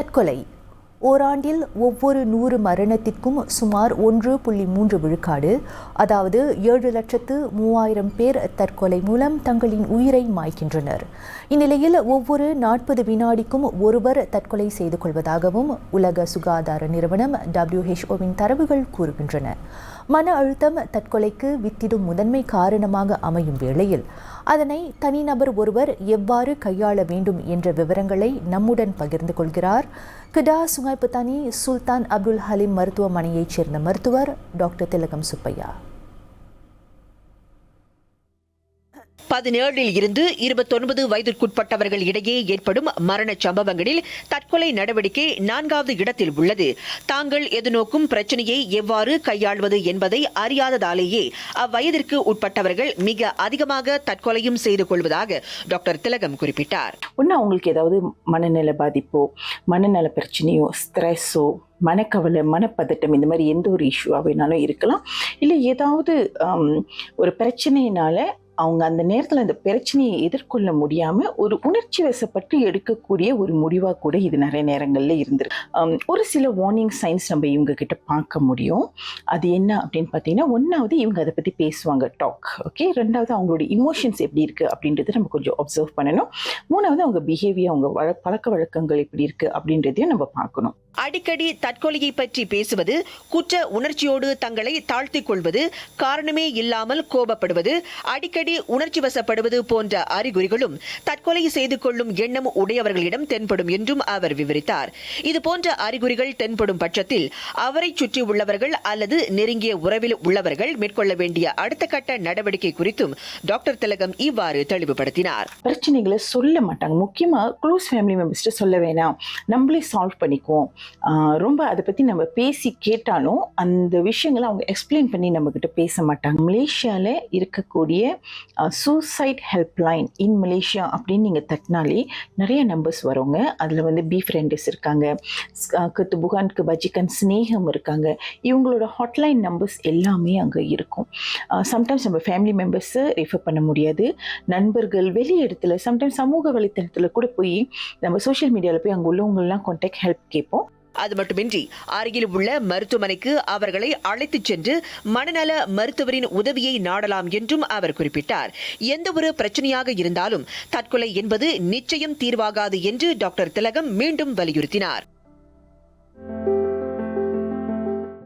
தற்கொலை. ஓராண்டில் ஒவ்வொரு நூறு மரணத்திற்கும் சுமார் ஒன்று புள்ளி மூன்று விழுக்காடு அதாவது ஏழு லட்சத்து மூவாயிரம் பேர் தற்கொலை மூலம் தங்களின் உயிரை மாய்க்கின்றனர் இந்நிலையில் ஒவ்வொரு நாற்பது வினாடிக்கும் ஒருவர் தற்கொலை செய்து கொள்வதாகவும் உலக சுகாதார நிறுவனம் டபிள்யூஹெச்ஓவின் தரவுகள் கூறுகின்றன. மன அழுத்தம் தற்கொலைக்கு வித்திடும் முதன்மை காரணமாக அமையும் வேளையில் அதனை தனிநபர் ஒருவர் எவ்வாறு கையாள வேண்டும் என்ற விவரங்களை நம்முடன் பகிர்ந்து கொள்கிறார். கிடா சுங்காய்பத்தானி சுல்தான் அப்துல் ஹலீம் மருத்துவமனையைச் சேர்ந்த மருத்துவர் டாக்டர் திலகம் சுப்பையா. பதினேழில் இருந்து இருபத்தொன்பது வயதிற்குட்பட்டவர்கள் இடையே ஏற்படும் மரண சம்பவங்களில் தற்கொலை நடவடிக்கை நான்காவது இடத்தில் உள்ளது. தாங்கள் எதிர்நோக்கும் பிரச்சனையை எவ்வாறு கையாள்வது என்பதை அறியாததாலேயே அவ்வயதிற்கு உட்பட்டவர்கள் மிக அதிகமாக தற்கொலையும் செய்து கொள்வதாக டாக்டர் திலகம் குறிப்பிட்டார். ஒன்று அவங்களுக்கு ஏதாவது மனநல பாதிப்போ மனநல பிரச்சனையோ ஸ்ட்ரெஸ்ஸோ மனக்கவலை மனப்பதட்டம் இந்த மாதிரி எந்த ஒரு இஷ்யூவாக வேணாலும் இருக்கலாம். இல்லை ஏதாவது ஒரு பிரச்சனையினால அவங்க அந்த நேரத்தில் அந்த பிரச்சனையை எதிர்கொள்ள முடியாமல் ஒரு உணர்ச்சி வசப்பட்டு எடுக்கக்கூடிய ஒரு முடிவாக கூட இது நிறைய நேரங்களில் இருந்திருக்கு. ஒரு சில வார்னிங் சைன்ஸ் நம்ம இவங்க கிட்ட பார்க்க முடியும். அது என்ன அப்படின்னு பார்த்தீங்கன்னா ஒன்றாவது இவங்க அதை பற்றி பேசுவாங்க டாக் ஓகே ரெண்டாவது அவங்களோட இமோஷன்ஸ் எப்படி இருக்குது அப்படின்றத நம்ம கொஞ்சம் அப்சர்வ் பண்ணணும். மூணாவது அவங்க பிஹேவியர் அவங்க வழ பழக்க வழக்கங்கள் எப்படி இருக்குது அப்படின்றதையும் நம்ம பார்க்கணும். அடிக்கடி தற்கொலையை பற்றி பேசுவது குற்ற உணர்ச்சியோடு தங்களை தாழ்த்திக் கொள்வது காரணமே இல்லாமல் கோபப்படுவது அடிக்கடி உணர்ச்சி வசப்படுவது போன்ற அறிகுறிகளும் தற்கொலை செய்து கொள்ளும் எண்ணம் உடையவர்களிடம் தென்படும் என்றும் அவர் விவரித்தார். இது போன்ற அறிகுறிகள் தென்படும் பட்சத்தில் அவரை சுற்றி உள்ளவர்கள் அல்லது நெருங்கிய உறவில் உள்ளவர்கள் மேற்கொள்ள வேண்டிய அடுத்த கட்ட நடவடிக்கை குறித்தும் டாக்டர் திலகம் இவ்வாறு தெளிவுபடுத்தினார். பிரச்சனைகளை சொல்ல மாட்டாங்க. முக்கியமாக க்ளோஸ் ஃபேமிலி மெம்பர்ஸ்ட்டு சொல்ல வேணாம். நம்மளே சால்வ் பண்ணிக்குவோம். ரொம்ப அதை பற்றி நம்ம பேசி கேட்டாலும் அந்த விஷயங்களை அவங்க எக்ஸ்பிளைன் பண்ணி நம்மக்கிட்ட பேச மாட்டாங்க. மலேசியாவில் இருக்கக்கூடிய சூசைட் ஹெல்ப்லைன் இன் மலேசியா அப்படின்னு நீங்கள் தட்டினாலே நிறைய நம்பர்ஸ் வருங்க. அதில் வந்து பி ஃப்ரெண்டஸ் இருக்காங்க. கத்து புகான்க்கு பஜிகன் ஸ்னேகம் இருக்காங்க. இவங்களோட ஹாட்லைன் நம்பர்ஸ் எல்லாமே அங்கே இருக்கும். சம்டைம்ஸ் நம்ம ஃபேமிலி மெம்பர்ஸை ரெஃபர் பண்ண முடியாது. நண்பர்கள் வெளி இடத்துல சம்டைம்ஸ் சமூக வலைத்தளத்தில் கூட போய் நம்ம சோஷியல் மீடியாவில் போய் அங்கே உள்ளவங்களெலாம் கான்டாக்ட் ஹெல்ப் கேட்போம். அது மட்டுமின்றி அருகில் உள்ள மருத்துவமனைக்கு அவர்களை அழைத்துச் சென்று மனநல மருத்துவரின் உதவியை நாடலாம் என்றும் அவர் குறிப்பிட்டார். எந்த ஒரு பிரச்சனையாக இருந்தாலும் தற்கொலை என்பது நிச்சயம் தீர்வாகாது என்று டாக்டர் திலகம் மீண்டும் வலியுறுத்தினார்.